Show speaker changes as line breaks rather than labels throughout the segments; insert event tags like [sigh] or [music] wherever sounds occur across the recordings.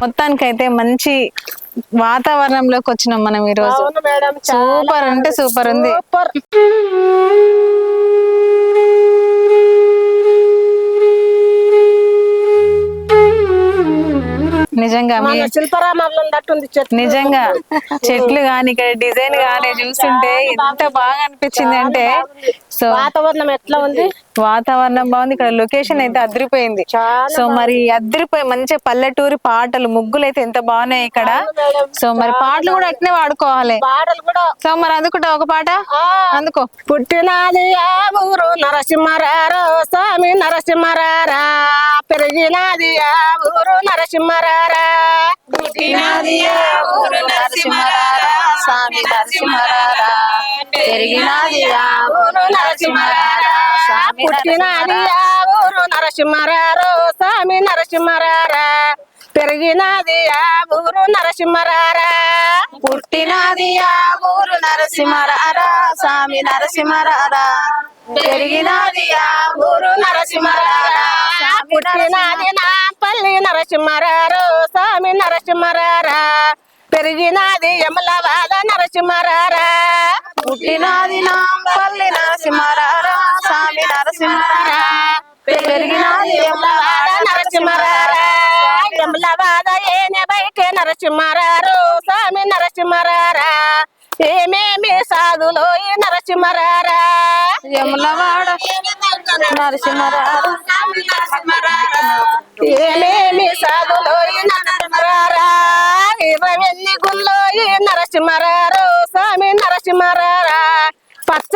మొత్తానికైతే మంచి వాతావరణంలోకి వచ్చినాం మనం ఈ రోజు. సూపర్ అంటే సూపర్ ఉంది. నిజంగా నిజంగా చెట్లు గాని ఇక్కడ డిజైన్ గాని చూస్తుంటే ఎంత బాగా అనిపించింది అంటే సో
వాతావరణం ఎట్లా ఉంది?
వాతావరణం బాగుంది ఇక్కడ లొకేషన్ అయితే అదిరిపోయింది. సో మరి అదిరిపోయి మంచిగా పల్లెటూరి పాటలు ముగ్గులు అయితే ఎంత బాగున్నాయి ఇక్కడ. సో మరి పాటలు కూడా అట్నే వాడుకోవాలి.
పాటలు కూడా
సో మరి అందుకుంటా ఒక పాట?
ఆ,
అందుకో.
పుట్టినది ఆ ఊరు నరసింహరారో స్వామి నరసింహరారా. పెరిగినది ఆ ఊరు నరసింహరారా.
పుట్టినది ఆ ఊరు నరసింహరారా, స్వామి నరసింహరారా. పెరిగినది ఆ ఊరు నరసింహరారా,
పుట్టినది ఆ ఊరు నరసింహరారో స్వామి నరసింహరారా పెరిగినది ఆ ఊరు నరసింహరారా
పుట్టినది ఆ ఊరు నరసింహరారా స్వామి నరసింహరారా పెరిగినది ఆ ఊరు నరసింహరారా స్వామి
పుట్టినది నా పల్లి నరసింహరారు స్వామి నరసింహరారా పెరిగినది యమలవాద నరసింహరారా
పుట్టినది నా పల్లి నరసింహరారా స్వామి నరసింహరారా పెరిగినది
యమలవాడ నరసింహరారా యమలవాద ఏనే బయటే నరసింహరారు స్వామి నరసింహరారా ఏమేమి సాధులో ఈ నరసింహరారా?
యములవాడ నరసింహరారా
ఏమేమి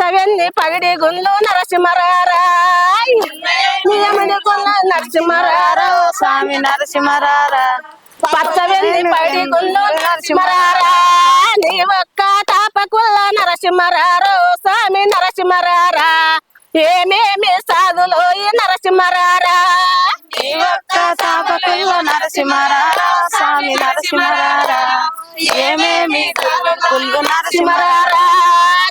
పచ్చవెన్ని పగిడి గుళ్ళు నరసింహరారా. నియమిడి
స్వామి నరసింహరారా.
పచ్చవెన్ని పగిడి గుళ్ళు నరసింహరారా. నీ ఒక్క తాపకుల్ల నరసింహరారు. స్వామి నరసింహరారా. ఏమేమి సాధులో ఈ నరసింహరారా.
ఈ ఒక్క తాపకుల్ల నరసింహరారా. స్వామి నరసింహరారా. ఏమేమి కుళ్ళు నరసింహరారా.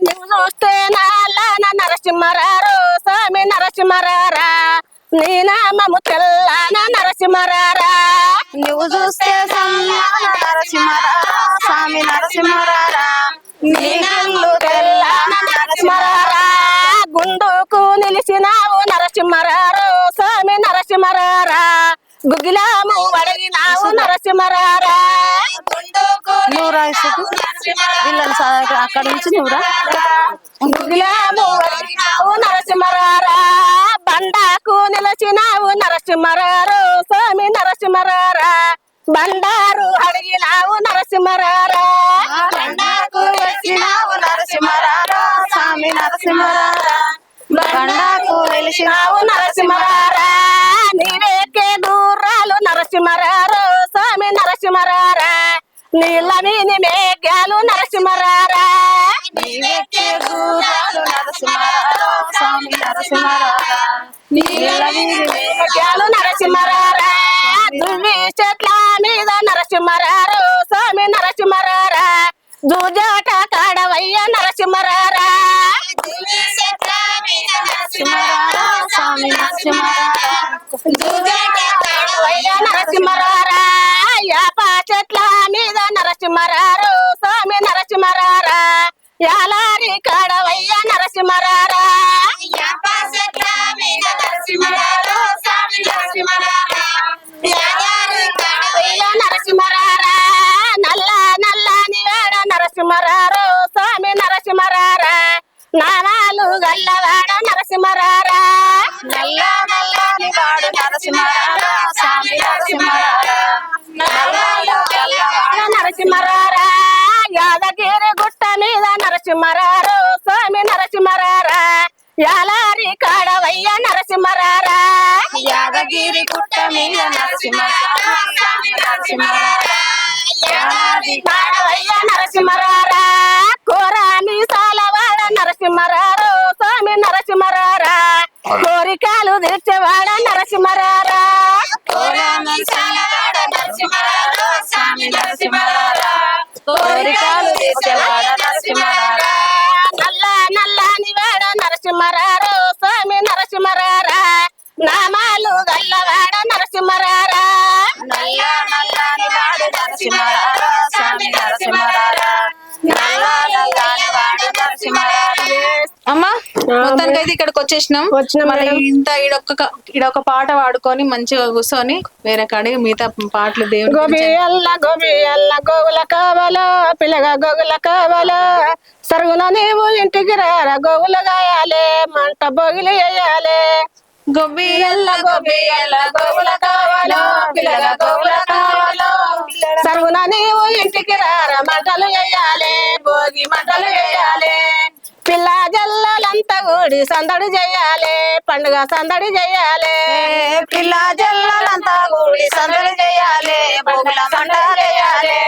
నువ్వు చూస్తే నాలా నరసింహరారు స్వామి నరసింహరారా. నీ నామము తెల్లాన నరసింహరారా.
నువ్వు చూస్తే నరసింహరారా స్వామి నరసింహరారా. నీ కళ్ళు తెల్లాన
నరసింహరారా. గుండుకు నిలిచినావు నరసింహరారు స్వామి నరసింహరారా. గుగిలాము అడిగినావు నరసింహరారా.
నువ్వు రాసుకు వీళ్ళని సా- అక్కడ నుంచి నువ్వురా
గుగిలాము అడిగినావు నరసింహరారా. బండాకు నిలిచినావు నరసింహరారు. స్వామి నరసింహరారా. బండారు అడిగినావు నరసింహరారా.
బండాకు వచ్చినావు నరసింహరారా. స్వామి నరసింహరారా. బండాకు వెలిసినావు
నావు నరసింహరారా. నీళ్ళ మీని మేఘాలు నరసింహరారా.
నీళ్ళ
మేఘాలు నరసింహరారా. దువ్వి చెట్ల మీద నరసింహరారు. స్వామి నరసింహరారా. జూజాట కాడవయ్య నరసింహరారో
స్వామి నరసింహరారా
నామాలు గల్లవాడ కోరికలు తీర్చేవాడ నరసింహరారా.
కోరాని సాలవాడ నరసింహరారా. స్వామి నరసింహరారా.
అయితే ఇక్కడికి వచ్చేసినాం.
మేడం.
ఇంత ఈడొక్క ఈడొక పాట పాడుకొని మంచిగా కూర్చొని వేరే కాడికి మిగతా పాటలు దేవుడి
గోబి అల్ల గోబి అల్ల గోగుల కావాలో పిల్లగా గోగుల కావాలో. సరుగున నీవు ఇంటికి రారా గోగుల గాయాలే మంట బొగిలి వేయాలే. గోబి ఎల్ల గోగుల కావాలో పిల్లగా గోగుల కూడి సందడి చేయాలి పండుగ సందడి చేయాలి పిల్ల జల్లలంతా కూడి సందడి మంటలు చేయాలి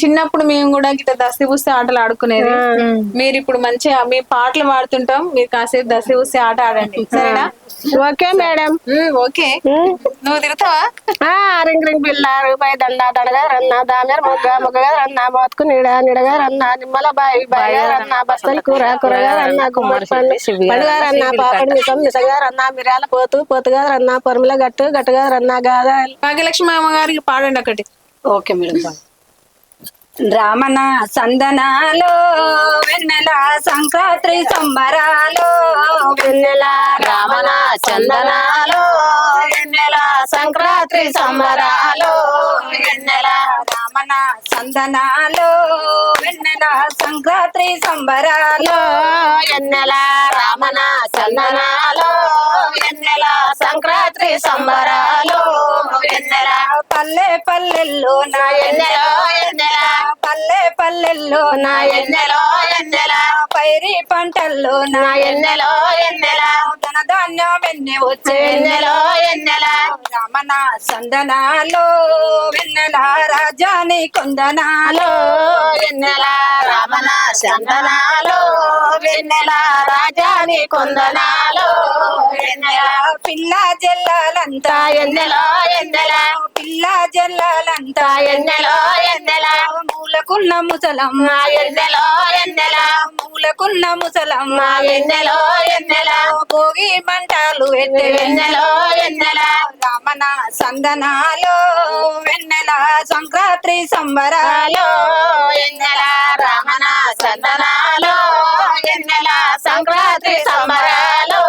చిన్నప్పుడు మేము కూడా గిట్ట దస్తి పుస్తే ఆటలు ఆడుకునేది. మీరు ఇప్పుడు మంచిగా మీ పాటలు పాడుతుంటాం మీరు కాసేపు దస్తి పుస్తే ఆట ఆడండి. సరేనా?
Okay madam.
ఓకే. నువ్వు తిరుగుతావా?
ఆ రింగ్ రింగ్ బిల్ల రూపాయి దండ దడగా రన్న దామెర మొగ్గ మొగ్గగా రన్న మోతుకు నీడ నీడగా రన్న నిమ్మల బాయి బాయిగా రన్న బస్తలు కూర కూరగా రన్న గుమ్మడి పండు పండుగ రన్న పాపడి మిసం మిసగా రన్న మిరాల పోతు పోతుగా రన్న పొరమిల గట్టు గట్టుగా రన్న గాద
భాగ్యలక్ష్మి అమ్మగారికి పాడండి ఒకటి.
ఓకే మేడం రామన సందనాలో వెన్నెల సంక్రాంతి సంబరాలో
వెన్నెల రామన చందనాలో వెన్నెల సంక్రాంతి సంబరాలో
వెన్నెల రామణ సందనాలో వెన్నెల సంక్రాంతి సంబరాలు
ఎన్నెల రామణ చందనాలో ఎన్నెల సంక్రాంతి సంబరాలు ఎన్నెల
పల్లె పల్లెల్లో నా
ఎన్నెల ఎన్నెల
పల్లె పల్లెల్లో
నా ఎన్నెలో ఎన్నెలా
పైరి పంటల్లో నా
ఎన్నెలో ఎన్నెల?
ధనధాన్యం వెన్నె వచ్చే
ఎన్నెలో ఎన్నెల?
రమణ సందనాలో వెన్నెల రాజాని కొందనాలో
లో ఎన్నెల రామన చందనాలో వెన్నెల రాజాని కొందనాలో
పిల్ల జల్లాలంతా
ఎన్నెలో ఎన్నెల?
పిల్ల జల్లాలంతా
ఎన్నెలో ఎన్నెల?
మూలకున్న ముసలమ్మ
ఎన్నెలో ఎన్నెల?
మూలకున్న ముసలమ్మ
నా ఎన్నెలో ఎన్నెల
భోగి మంటలు వెన్నె
ఎన్నెలో ఎన్నెల
రమణ సందనాలో వెన్నెల. సంక్రాంతి సంబరాలో
ఎన్నెల రామన చందనాలో ఎన్నెల సంక్రాంతి సంబరాలో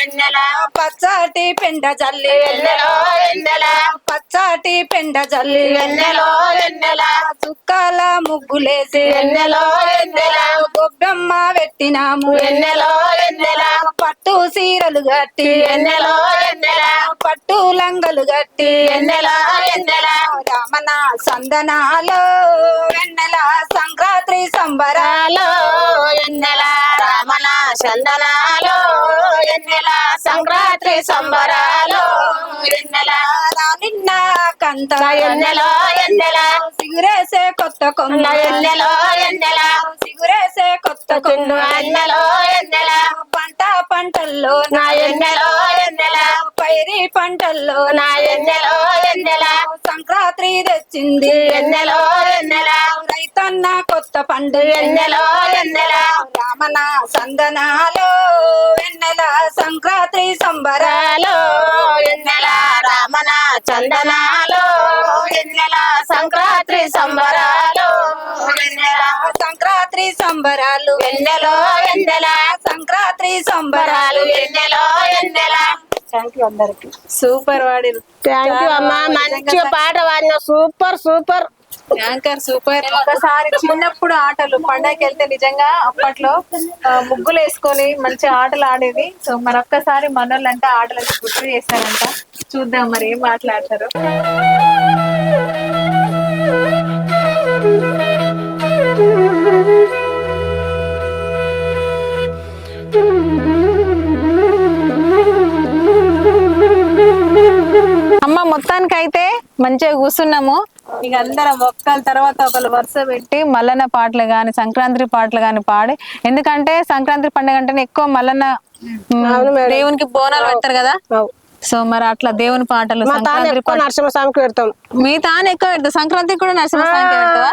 ఎన్నెల
పచ్చటి పెండ జల్లి
ఎన్నెలో ఎన్నెల
పచ్చటి పెండ జల్లి
ఎన్నెలో ఎన్నెల
చుక్కల ముగ్గులేసి
ఎన్నెలో ఎన్నెల
గొబ్బెమ్మ పెట్టినాము
ఎన్నెలో ఎన్నెల
పట్టు సీరలు గట్టి
ఎన్నెలో ఎన్నెల
పట్టు లంగలు గట్టి
ఎన్నెల ఎన్నెల
రమణ సందనాలో వెన్నెల. సంక్రాంతి
సంబరాలో ఎన్నెల రామన చందనాలో ఎన్నెల సంక్రాంతి సంబరాలు ఎన్నెల
నిన్న కంత
ఎన్నెలో ఎన్నెల?
సిగురేసే కొత్త కొండ
ఎన్నెలో ఎన్నెల?
సిగురేసే కొత్త కొండ
ఎన్నెలో ఎన్నెల?
పంట పంటల్లో
నా ఎన్నెలో ఎన్నెల?
పైరి పంటల్లో
నా ఎన్నెలో ఎన్నెల?
సంక్రాంతి తెచ్చింది.
ఎన్నెలో ఎన్నెల?
రైతన్న కొత్త పండు
ఎన్నెలో ఎన్నెల?
రామన సందనాలో వెన్నెల సంక్రాంతి సంబరా
రాలో ఎన్నెల? రామన చందనాలో ఎన్నెల సంక్రాంతి సంబరాలో. ఎన్నెల
సంక్రాంతి సంబరాలు.
ఎన్నెలో ఎన్నెల
సంక్రాంతి సంబరాలు. అందరికి.
సూపర్ వాడిరు.
థ్యాంక్ యూ అమ్మా. మంచి పాట పాడిన సూపర్ సూపర్.
Anchor super. ఒకసారి చిన్నప్పుడు ఆటలు పండగకి వెళ్తే నిజంగా అప్పట్లో ముగ్గులు వేసుకొని మంచి ఆటలు ఆడేది. సో మరొక్కసారి మనోళ్ళంటే ఆటలని గుర్తు చేస్తారంట చూద్దాం మరి ఏం మాట్లాడతారు. అమ్మ మొత్తానికైతే మంచిగా కూర్చున్నాము. ఇక అందరం ఒక్కల తర్వాత ఒకరు వరుస పెట్టి మల్లన్న పాటలు గాని సంక్రాంతి పాటలు గాని పాడి. ఎందుకంటే సంక్రాంతి పండుగ అంటేనే ఎక్కువ మల్లన్న దేవునికి బోనాలు పెడతారు కదా? సో మరి అట్లా దేవుని పాటలు సంక్రాంతి
నరసింహస్వామికి పెడతాం.
మీ తాను ఎక్కువ పెడతావు సంక్రాంతికి కూడా నరసింహస్వామికి పెడతావా?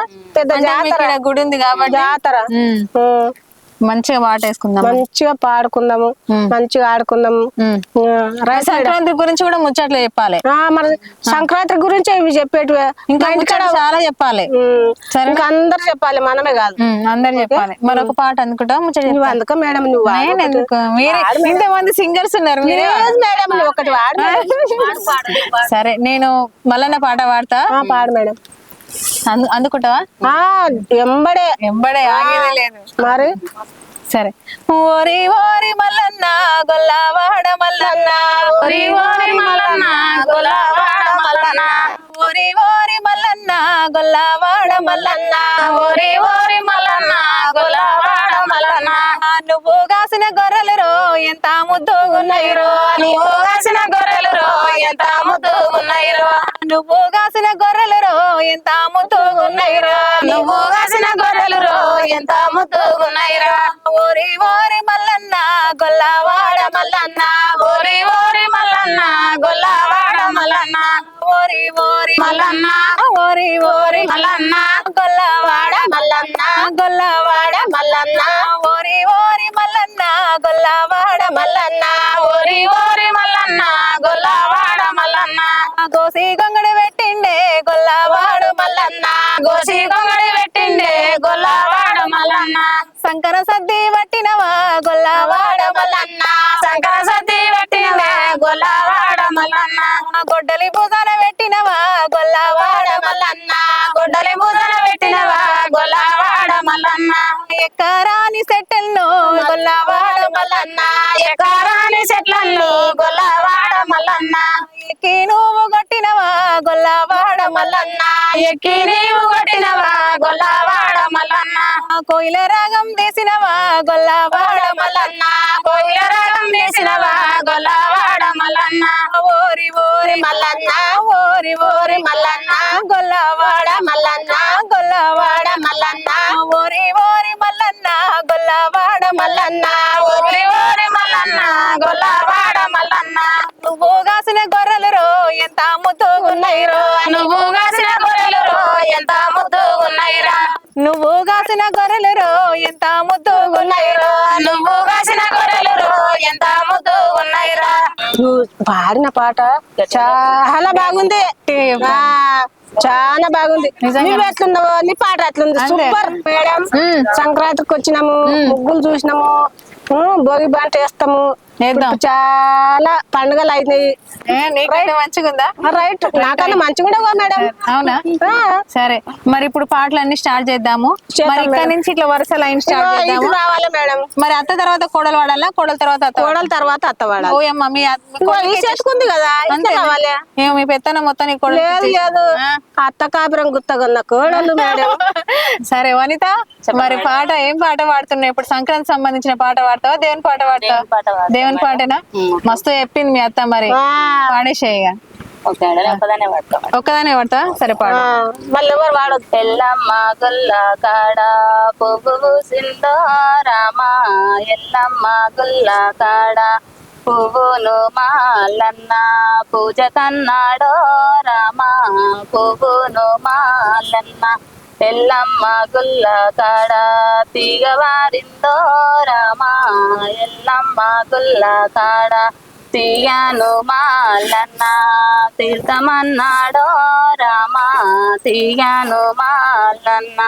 గుడి ఉంది కాబట్టి.
జాతర.
మంచిగా వాటేసుకుందాం
మంచిగా పాడుకుందాము. మంచిగా ఆడుకుందాము.
సంక్రాంతి గురించి కూడా ముచ్చట్లు చెప్పాలి.
ఆ, మరి సంక్రాంతి గురించి ఇవి చెప్పేటివే.
ఇంకా చాలా చెప్పాలి.
ఇంకా అందరు చెప్పాలి మనమే కాదు.
అందరు చెప్పాలి. మరొక పాట అనుకుంటా ముచ్చట
నువ్వు అందుక మేడం నువ్వు
మీరే ఇంతమంది సింగర్స్ ఉన్నారు
మేడం ఒకటి. [laughs]
సరే నేను మల్లన్న పాట పాడతా.
పాడు మేడం.
అందుకుంటావా?
ఎంబడే.
ఎంబడే ఆగేదే లేదు.
మరి?
సరే. ఓరి ఓరి మల్లన్న గొల్లవాడ మల్లన్న. ఓరి ఓరి మల్లన్న గొల్లవాడ మల్లన్న. ఓరి ఓరి మల్లన్న గొల్లవాడ మల్లన్న. ఓరి ఓరి ముద్దుగున్నాయి రో నువ్వు కాసిన గొర్రెలు రో ఎంత ముద్దుగున్నాయి రో నువ్వు కాసిన గొర్రెలు రో ఎంత ముద్దుగున్నాయి రో నువ్వు కాసిన గొర్రెలు రో ఎంత ముద్దుగున్నాయి రో ఓరి ఓరి మల్లన్న గొల్లవాడ మల్లన్న. ఓరి ఓరి మల్లన్న గొల్లవాడ మల్లన్న. ఓరి ఓరి మల్లన్న ఓరి ఓరి మల్లన్న. గొల్లవాడ మల్లన్న గొల్లవాడ సంకర సద్ది పట్టినవా? గొల్లవాడ మల్లన్న సంకర సద్ది పట్టినవా? గొల్లవాడ మల్లన్న గొడ్డలి పూజన పెట్టినవా? గొల్లవాడ మల్లన్న గొడ్డలి పూజన పెట్టినవా? గొల్లవాడ మల్లన్న ఎక్కరాని సెట్టెల్లో గొల్లవాడ మల్లన్న ఎక్కరాని సెట్లల్లో గొల్లవాడ మల్లన్న ఎక్కి నువ్వు కొట్టినవా? గొల్లవాడ మల్లన్న ఎక్కి నీవు కొట్టినవా? గొల్లవాడ కోయిల రాగం తీసినవా గొల్లవాడ మల్లన్న. కోయిల రాగం తీసినవా గొల్లవాడ మల్లన్న. ఓరి ఓరి మల్లన్న. ఓరి ఓరి మల్లన్న. నువ్వు కాసిన గొర్రెలు ఎంత ముద్దుగున్నాయి రో నువ్వు కాసిన గొర్రెలు ఎంత ముద్దుగున్నాయి రా నువ్వు
పాడిన పాట చాలా బాగుంది. చాలా బాగుంది. నువ్వు ఎట్లున్నావు నీ పాట ఎట్లుంది? Super madam. సంక్రాంతికి వచ్చినాము ముగ్గులు చూసినాము భోగి బాంట వేస్తాము. చాలా పండుగలు అయినాయి
మంచిగుందా?
రైట్ నాకన్నా మంచిగా ఉండవా మేడం.
అవునా? సరే మరి ఇప్పుడు పాటలు అన్ని స్టార్ట్ చేద్దాము.
చేద్దాం
మరి ఇక్కడ నుంచి ఇట్లా వరుస లైన్ స్టార్ట్ చేద్దాము.
రావాలి మేడం.
మరి అత్త తర్వాత కోడలు వాడాలా? కోడల తర్వాత అత్త వాడాలా?
కోడల తర్వాత
ఓయమ్మ మీ అత్త- మీ
ఇదిగో ఈ
కోడలికి
చేతుకుంది కదా? రావాలి.
ఏమో మీ పెత్తనం మొత్తం నీ కోడలికి
లేదు. అత్త కాపురం గుత్తగన్న కోడలు మేడం. [laughs]
సరే వనిత మరి పాట ఏం పాట పాడుతున్నావు? ఇప్పుడు సంక్రాంతి సంబంధించిన పాట పాడతావా? దేవుని పాట పాడతావా? దేవుని పాటేనా? మస్తు చెప్పింది మీ అత్త మరి. పాడేసేయగా
ఒక్కదానే పడతాం.
సరే పాడు.
మళ్ళీ ఎవరు వాడొద్దు
ఎల్లమ్మ గుల్ల కాడ పువ్వు సిందో రామ. ఎల్లమ్మ గుల్ల కాడ పువ్వును మాలన్న. పూజ కన్నాడో రామ. పువ్వును మాలన్న. ఎల్లమ్మ గుల్ల కాడ తీగవారిందో రామ. ఎల్లమ్మ గుల్ల కాడ తీయను మాలన్న. తీర్థమన్నాడో రామ. తీయను మాలన్న.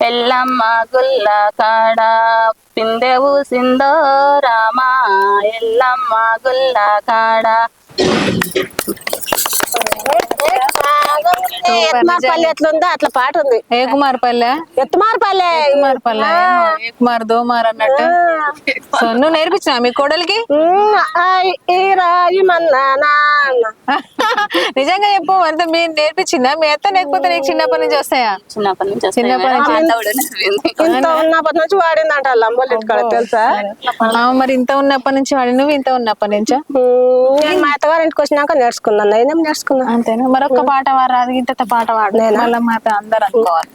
ఎల్లమ్మ గుల్ల కాడ పిందె ఊసిందో రామ. ఎల్లమ్మ గుల్ల కాడ
ఎత్మార్పల్లి ఎట్లుందో అట్లా పాట ఉంది
ఏ కుమార్ పల్లె
ఎత్తుమార్పల్లె
కుమార్ పల్లె ఏ కుమార్ దోమార్ అన్నట్టు సో నువ్వు నేర్పించిన మీ కోడలికి నిజంగా చెప్పు అంత మీరు నేర్పించిందా? మీ అత్త లేకపోతే నీకు చిన్నప్పటి నుంచి వస్తాయా?
చిన్నప్పటి నుంచి
ఉన్నప్పటి నుంచి వాడిందంట అమ్మోళ్ళ ఇంటికాడ తెలుసా?
మరి ఇంత ఉన్నప్పటి నుంచి వాడి నువ్వు ఇంత ఉన్నప్పటి నుంచా?
మా అత్తగారి ఇంటికి వచ్చినాక నేర్చుకున్నాను. నేనేం నేర్చుకున్నా
అంతేనా? మరొక పాట వాడు రాదు ఇంత పాట వాడు. మళ్ళీ మాట అందరు అనుకోవాలి